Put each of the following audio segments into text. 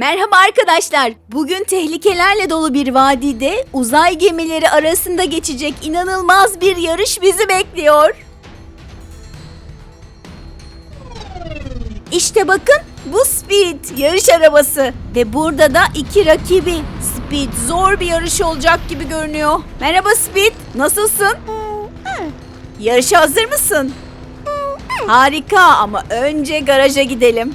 Merhaba arkadaşlar. Bugün tehlikelerle dolu bir vadide uzay gemileri arasında geçecek inanılmaz bir yarış bizi bekliyor. İşte bakın bu Speed yarış arabası ve burada da iki rakibi. Speed zor bir yarış olacak gibi görünüyor. Merhaba Speed, nasılsın? Yarışa hazır mısın? Harika ama önce garaja gidelim.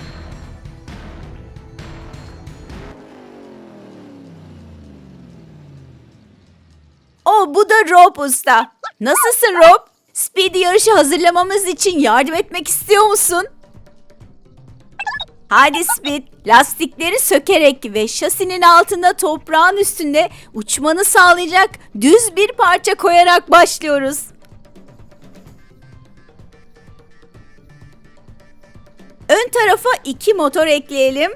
O bu da Rob Usta. Nasılsın Rob? Speedy yarışı hazırlamamız için yardım etmek istiyor musun? Hadi Speed, lastikleri sökerek ve şasinin altında toprağın üstünde uçmanı sağlayacak düz bir parça koyarak başlıyoruz. Ön tarafa iki motor ekleyelim.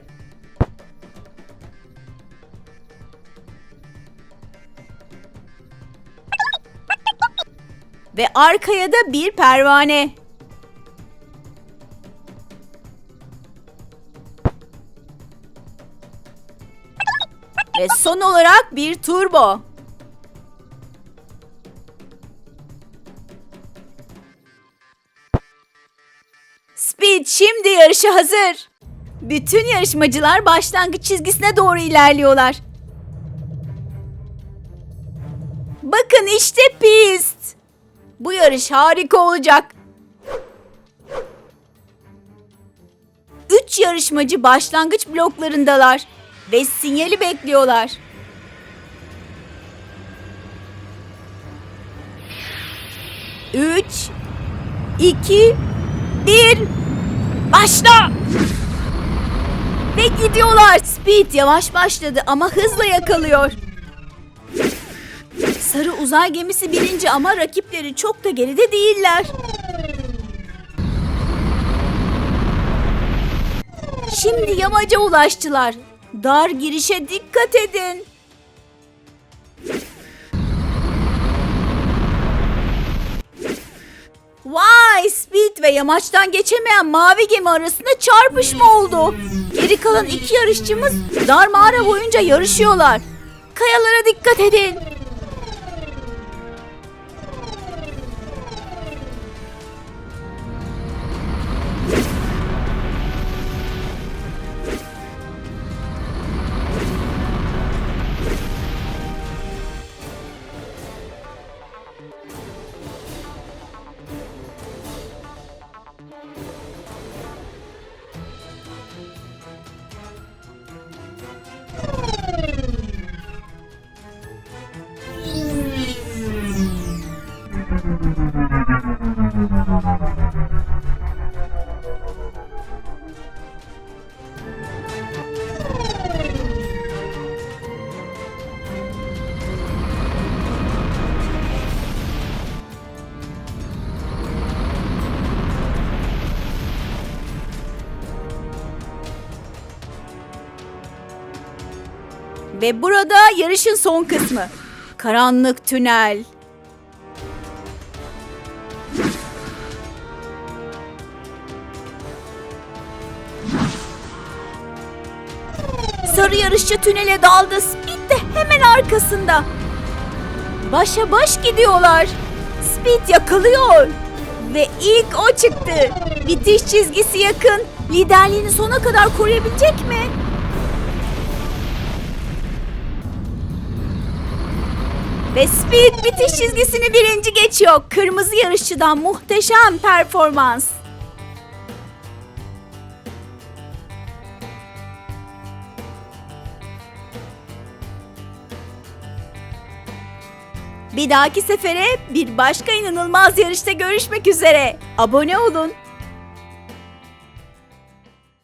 Ve arkaya da bir pervane. Ve son olarak bir turbo. Speed şimdi yarışa hazır. Bütün yarışmacılar başlangıç çizgisine doğru ilerliyorlar. Bakın işte pist. Bu yarış harika olacak. Üç yarışmacı başlangıç bloklarındalar ve sinyali bekliyorlar. Üç, iki, bir, başla! Ve gidiyorlar. Speed yavaş başladı ama hızla yakalıyor. Sarı uzay gemisi birinci ama rakipleri çok da geride değiller. Şimdi yamaca ulaştılar. Dar girişe dikkat edin. Vay Speed ve yamaçtan geçemeyen mavi gemi arasında çarpışma oldu. Geri kalan iki yarışçımız dar mağara boyunca yarışıyorlar. Kayalara dikkat edin. Ve burada yarışın son kısmı. Karanlık tünel. Sarı yarışçı tünele daldı. Speed de hemen arkasında. Başa baş gidiyorlar. Speed yakalıyor. Ve ilk o çıktı. Bitiş çizgisi yakın. Liderliğini sona kadar koruyabilecek mi? Ve Speed bitiş çizgisini birinci geçiyor. Kırmızı yarışçıdan muhteşem performans. Bir dahaki sefere bir başka inanılmaz yarışta görüşmek üzere. Abone olun.